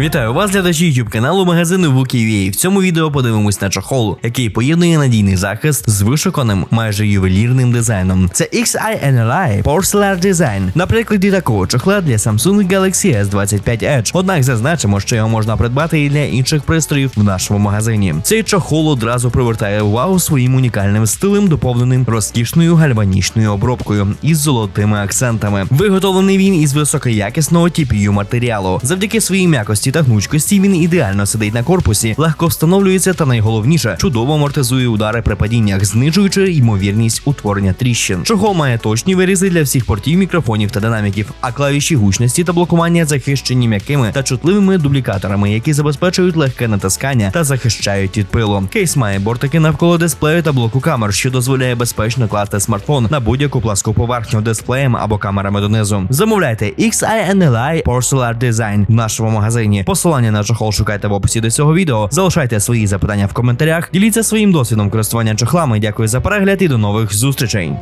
Вітаю вас, глядачі YouTube каналу магазину Вукі.ua. В цьому відео подивимось на чохол, який поєднує надійний захист з вишуканим, майже ювелірним дизайном. Це XINLI Porcelain Design. На прикладі такого чохла для Samsung Galaxy S25 Edge. Однак зазначимо, що його можна придбати і для інших пристроїв в нашому магазині. Цей чохол одразу привертає увагу своїм унікальним стилем, доповненим розкішною гальванічною обробкою із золотими акцентами. Виготовлений він із високоякісного TPU матеріалу. Завдяки своїй м'якості та гнучкості він ідеально сидить на корпусі, легко встановлюється та найголовніше чудово амортизує удари при падіннях, знижуючи ймовірність утворення тріщин. Чохол має точні вирізи для всіх портів мікрофонів та динаміків, а клавіші гучності та блокування захищені м'якими та чутливими дублікаторами, які забезпечують легке натискання та захищають від пилу. Кейс має бортики навколо дисплею та блоку камер, що дозволяє безпечно класти смартфон на будь-яку пласку поверхню дисплеєм або камерами донизу. Замовляйте XINLI Porcelain Design в нашому магазині. Посилання на чохол шукайте в описі до цього відео. Залишайте свої запитання в коментарях. Діліться своїм досвідом користування чохлами. Дякую за перегляд і до нових зустрічей.